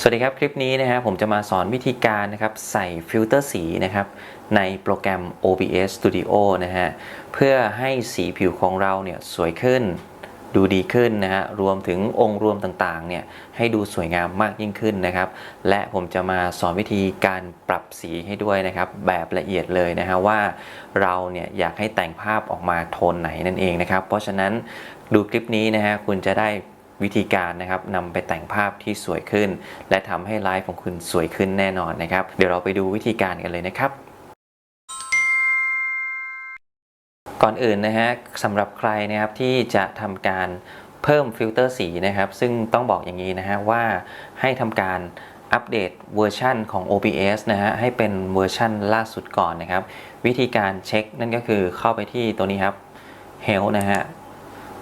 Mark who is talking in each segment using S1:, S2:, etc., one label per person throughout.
S1: สวัสดีครับ คลิปนี้นะครับผมจะมาสอนวิธีการนะครับใส่ฟิลเตอร์สีนะครับในโปรแกรม OBS Studio นะฮะเพื่อให้สีผิวของเราเนี่ยสวยขึ้น ดูดีขึ้นนะฮะรวมถึงองค์รวมต่างๆเนี่ยให้ดูสวยงามมากยิ่งขึ้นนะครับ และผมจะมาสอนวิธีการปรับสีให้ด้วยนะครับแบบละเอียดเลยนะฮะว่าเราเนี่ยอยากให้แต่งภาพออกมาโทนไหนนั่นเองนะครับ เพราะฉะนั้นดูคลิปนี้นะฮะคุณจะได้ วิธีการนะครับนำไปแต่งภาพที่สวยขึ้น และทำให้ไลฟ์ของคุณสวยขึ้นแน่นอนนะครับ เดี๋ยวเราไปดูวิธีการกันเลยนะครับก่อนอื่นนะฮะสำหรับใครนะครับที่จะทำการเพิ่มฟิลเตอร์สีนะครับ ซึ่งต้องบอกอย่างนี้นะฮะว่าให้ทำการอัปเดตเวอร์ชันของ OBS นะฮะให้เป็นเวอร์ชันล่าสุดก่อนนะครับ วิธีการเช็คนั่นก็คือเข้าไปที่ตัวนี้ครับ Health นะฮะ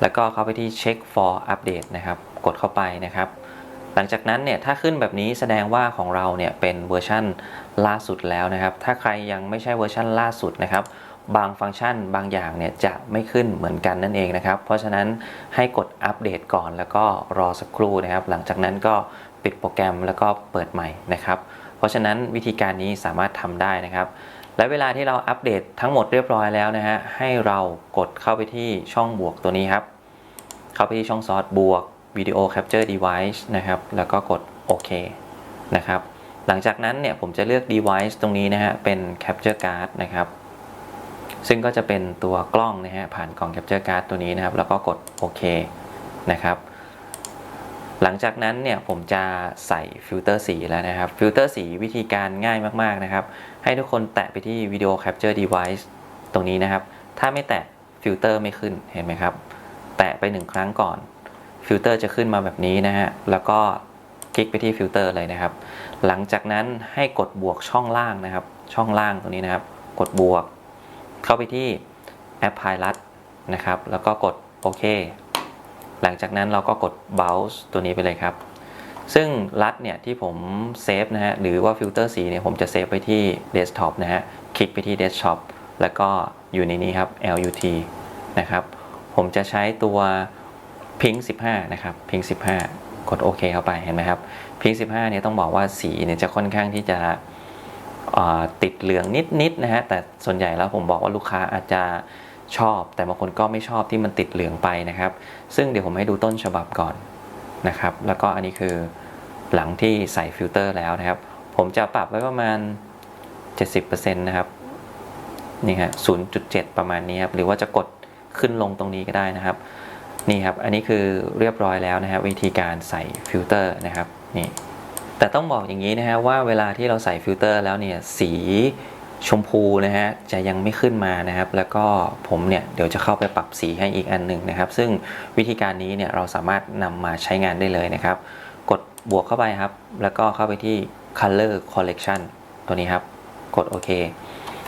S1: แล้วก็เข้าไปที่ check for update นะครับ กดเข้าไปนะครับ หลังจากนั้นเนี่ยถ้าขึ้นแบบนี้แสดงว่าของเราเนี่ยเป็นเวอร์ชั่นล่าสุดแล้วนะครับ ถ้าใครยังไม่ใช่เวอร์ชั่นล่าสุดนะครับ บางฟังก์ชันบางอย่างเนี่ยจะไม่ขึ้นเหมือนกันนั่นเองนะครับ เพราะฉะนั้นให้กดอัปเดตก่อนแล้วก็รอสักครู่นะครับ หลังจากนั้นก็ปิดโปรแกรมแล้วก็เปิดใหม่นะครับ เพราะฉะนั้นวิธีการนี้สามารถทำได้นะครับ และเวลาที่เราอัปเดตทั้งหมดเรียบร้อยแล้วนะฮะ ให้เรากดเข้าไปที่ช่องบวกตัวนี้ครับ เข้าไปที่ช่องซอสบวก Video Capture Device นะครับ แล้วก็กดโอเคนะครับ หลังจากนั้นเนี่ยผมจะเลือก device ตรงนี้นะฮะ เป็น Capture Card นะครับ ซึ่งก็จะเป็นตัวกล้องนะฮะ ผ่านกล่อง Capture Card ตัวนี้นะครับ แล้วก็กดโอเคนะครับ หลังจากนั้นเนี่ยผมจะใส่ฟิลเตอร์สีแล้วนะครับ ฟิลเตอร์สีวิธีการง่ายมากๆนะครับ ให้ทุกคนแตะไปที่ Video Capture Device ตรงนี้นะครับ ถ้าไม่แตะฟิลเตอร์ไม่ขึ้นเห็นไหมครับ แตะไปหนึ่งครั้งก่อน ฟิลเตอร์จะขึ้นมาแบบนี้นะฮะ แล้วก็คลิกไปที่ฟิลเตอร์เลยนะครับ หลังจากนั้นให้กดบวกช่องล่างนะครับ ช่องล่างตรงนี้นะครับ กดบวก เข้าไปที่แอปพลายรัดนะครับ แล้วก็กดโอเค หลังจากนั้นเราก็กด Bounce ตัวนี้ไปเลยครับ ซึ่งรัดเนี่ยที่ผมเซฟนะฮะหรือว่าฟิลเตอร์สีเนี่ยผมจะเซฟไปที่ Desktop นะฮะคลิกไปที่ Desktop แล้วก็อยู่ในนี้ครับ LUT นะครับ ผมจะใช้ตัว Pink 15 นะครับ Pink 15 กดโอเคเข้าไปเห็นไหมครับ Pink 15เนี่ยต้องบอกว่าสีเนี่ยจะค่อนข้างที่จะติดเหลืองนิดๆนะฮะแต่ส่วนใหญ่แล้วผมบอกว่าลูกค้าอาจจะ ชอบ แต่บางคนก็ไม่ชอบที่มันติดเหลืองไปนะครับ ซึ่งเดี๋ยวผมให้ดูต้นฉบับก่อนนะครับ แล้วก็อันนี้คือหลังที่ใส่ฟิลเตอร์แล้วนะครับ ผมจะปรับไว้ประมาณ 70%นะครับนี่ฮะ0.7 ประมาณนี้ครับ หรือว่าจะกดขึ้นลงตรงนี้ก็ได้นะครับ นี่ครับ อันนี้คือเรียบร้อยแล้วนะครับ วิธีการใส่ฟิลเตอร์นะครับนี่แต่ต้องบอกอย่างนี้นะฮะว่าเวลาที่เราใส่ฟิลเตอร์แล้วเนี่ยสี ชมพูนะฮะจะยังไม่ขึ้นมานะครับ แล้วก็ผมเนี่ยเดี๋ยวจะเข้าไปปรับสีให้อีกอันหนึ่งนะครับ ซึ่งวิธีการนี้เนี่ยเราสามารถนำมาใช้งานได้เลยนะครับ กดบวกเข้าไปครับ แล้วก็เข้าไปที่ color collection ตัวนี้ครับ กดโอเค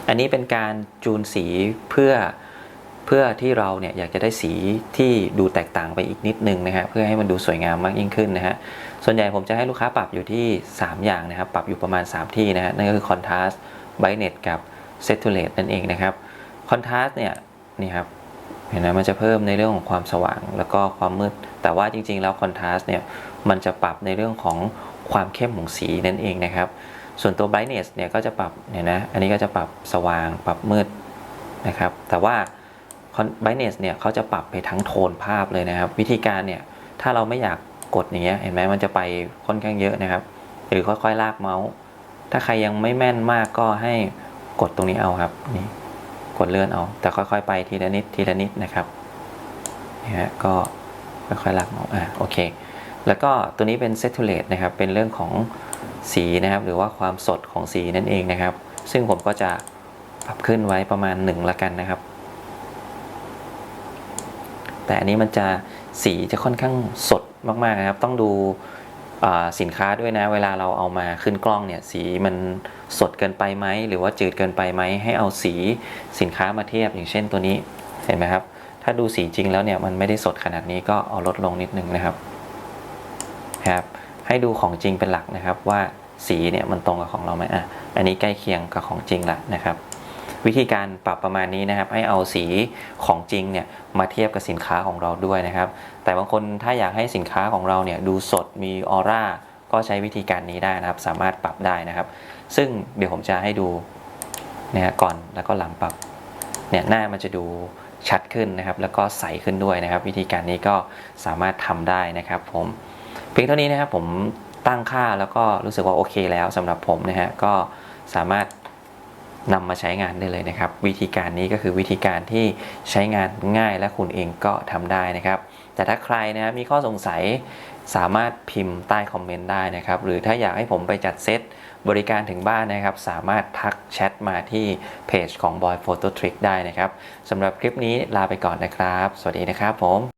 S1: อันนี้เป็นการจูนสีเพื่อเพื่อที่เราเนี่ยอยากจะได้สีที่ดูแตกต่างไปอีกนิดนึงนะฮะเพื่อให้มันดูสวยงามมากยิ่งขึ้นนะฮะส่วนใหญ่ผมจะให้ลูกค้าปรับอยู่ที่ 3 อย่างนะครับ ปรับอยู่ประมาณ 3 ที่นะฮะนั่นก็คือ contrast brightness กับ saturate นั่นเองนะครับ contrast เนี่ยนี่ครับเห็นไหมมันจะเพิ่มในเรื่องของความสว่างแล้วก็ความมืด แต่ว่าจริงๆแล้ว contrast เนี่ยมันจะปรับในเรื่องของความเข้มของสีนั่นเองนะครับ ส่วนตัว brightness เนี่ยก็จะปรับเนี่ยนะอันนี้ก็จะปรับสว่างปรับมืดนะครับ แต่ว่า brightness เนี่ยเขาจะปรับไปทั้งโทนภาพเลยนะครับ วิธีการเนี่ยถ้าเราไม่อยากกดอย่างเงี้ยเห็นไหมมันจะไปค่อนข้างเยอะนะครับ หรือค่อยๆลากเมาส์ ถ้าใครยังไม่แม่นมากก็ให้กดตรงนี้เอาครับนี่กดเลื่อนเอา แต่ค่อยๆไปทีละนิดทีละนิดนะครับนี่ฮะก็ค่อยๆลากเมาอะโอเค แล้วก็ตัวนี้เป็น saturate นะครับเป็นเรื่องของสีนะครับ หรือว่าความสดของสีนั่นเองนะครับ ซึ่งผมก็จะปรับขึ้นไว้ประมาณ1ละกันนะครับ แต่อันนี้มันจะสีจะค่อนข้างสดมากๆนะครับ ต้องดู สินค้าด้วยนะ เวลาเราเอามาขึ้นกล้องเนี่ยสีมันสดเกินไปไหมหรือว่าจืดเกินไปไหมให้เอาสีสินค้ามาเทียบอย่างเช่นตัวนี้เห็นไหมครับ ถ้าดูสีจริงแล้วเนี่ยมันไม่ได้สดขนาดนี้ก็เอาลดลงนิดนึงนะครับครับ ให้ดูของจริงเป็นหลักนะครับว่าสีเนี่ยมันตรงกับของเราไหมอะอันนี้ใกล้เคียงกับของจริงละนะครับ วิธีการปรับประมาณนี้นะครับ ให้เอาสีของจริงเนี่ยมาเทียบกับสินค้าของเราด้วยนะครับ แต่บางคนถ้าอยากให้สินค้าของเราเนี่ยดูสดมีออร่าก็ใช้วิธีการนี้ได้นะครับ สามารถปรับได้นะครับ ซึ่งเดี๋ยวผมจะให้ดูนะก่อนแล้วก็หลังปรับเนี่ยหน้ามันจะดูชัดขึ้นนะครับ แล้วก็ใสขึ้นด้วยนะครับ วิธีการนี้ก็สามารถทำได้นะครับ ผมเพียงเท่านี้นะครับผมตั้งค่าแล้วก็รู้สึกว่าโอเคแล้วสำหรับผมนะฮะก็สามารถ นำมาใช้งานได้เลยนะครับ วิธีการนี้ก็คือวิธีการที่ใช้งานง่ายและคุณเองก็ทำได้นะครับ แต่ถ้าใครนะครับมีข้อสงสัยสามารถพิมพ์ใต้คอมเมนต์ได้นะครับ หรือถ้าอยากให้ผมไปจัดเซตบริการถึงบ้านนะครับ สามารถทักแชทมาที่เพจของ Boy Photo Trick ได้นะครับสำหรับคลิปนี้ลาไปก่อนนะครับ สวัสดีนะครับผม